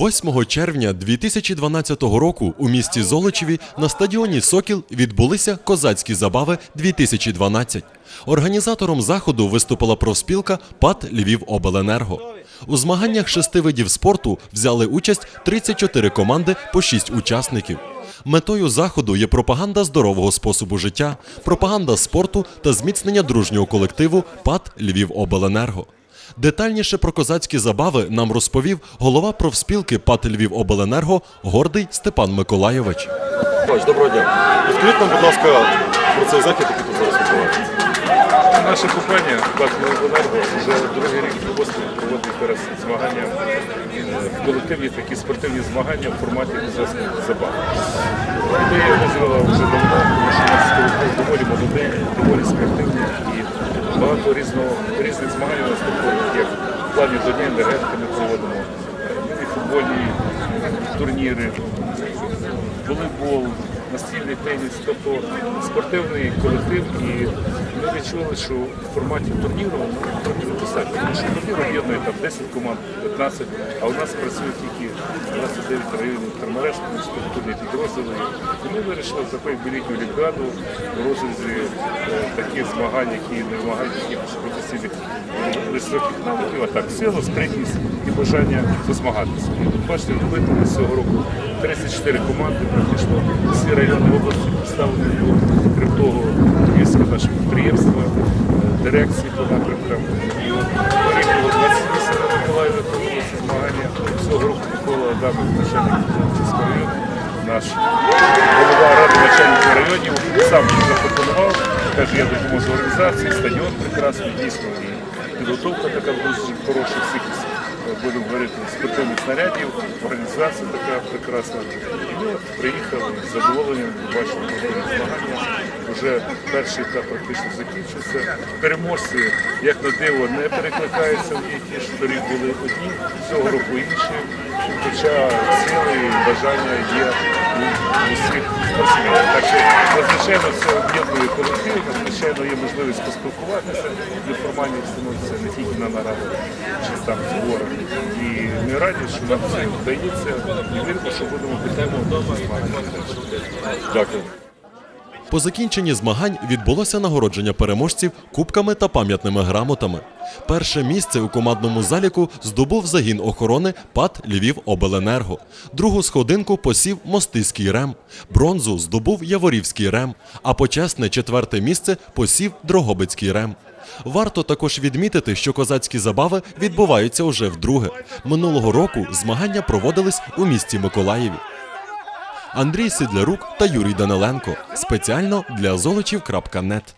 8 червня 2012 року у місті Золочеві на стадіоні Сокіл відбулися козацькі забави 2012. Організатором заходу виступила профспілка ПАТ Львівобленерго. У змаганнях шести видів спорту взяли участь 34 команди по 6 учасників. Метою заходу є пропаганда здорового способу життя, пропаганда спорту та зміцнення дружнього колективу ПАТ Львівобленерго. Детальніше про козацькі забави нам розповів голова профспілки ПАТ Львівобленерго Гордий Степан Миколайович. Доброго дня. Розкажіть нам, будь ласка, про цей захід, який тут зараз відбувається. Наша компанія «Батлоенерго» вже другий рік поспіль проводить зараз змагання, е, колективні такі спортивні змагання в форматі козацьких забав. Ідея визріла вже давно, тому що у нас колектив доволі молодий, доволі спортивний і багато різного, різних змагань у нас проходить, як в плані до дня енергетики ми проводимо, і футбольні турніри, волейбол, настільний теніс, тобто спортивний колектив. І ми відчули, що в форматі турніру ми 50. Турнір об'єднує там 10 команд, 15, а у нас працює тільки 29 районів термереж, структурні підрозділи. І ми вирішили такою білітню олімпіаду в розрізі е, таких змагань, які не вимагають якихось професійних е, високих навиків, а так сила, спритність і бажання змагатися. Бачите, випили цього року 34 команди практично всі райони області представлені тут. Крім того, львівське наше підприємство, е, дирекції по напрямкам. І от Приїхало 28 на Миколаєві проводилися змагання. Цього року Микола Адамов, начальник району, наш голова ради начальників районів, сам їм запропонував, каже, я допоможу організації, стадіон прекрасний, дійсно, і підготовка така дуже хороша всіх будемо говорити, спортивних снарядів, організація така прекрасна. Ми приїхали з задоволенням, бачимо проходять змагання. Вже перший етап практично закінчився. Переможці, як на диво, не перекликаються в ті, що торік були одні, цього року інші. Хоча сили і бажання є у всіх спортсменів. Так що надзвичайно це об'єднує колектив, надзвичайно є можливість поспілкуватися, неформальні становиться не тільки на нарадах чи там зборах. І ми раді, що нам це вдається, і віримо, що будемо підтримувати. Дякую. По закінченні змагань відбулося нагородження переможців кубками та пам'ятними грамотами. Перше місце у командному заліку здобув загін охорони ПАТ Львівобленерго. Другу сходинку посів Мостиський рем. Бронзу здобув Яворівський рем. А почесне четверте місце посів Дрогобицький рем. Варто також відмітити, що козацькі забави відбуваються уже вдруге. Минулого року змагання проводились у місті Миколаєві. Андрій Сидлярук та Юрій Даниленко спеціально для золочів.нет.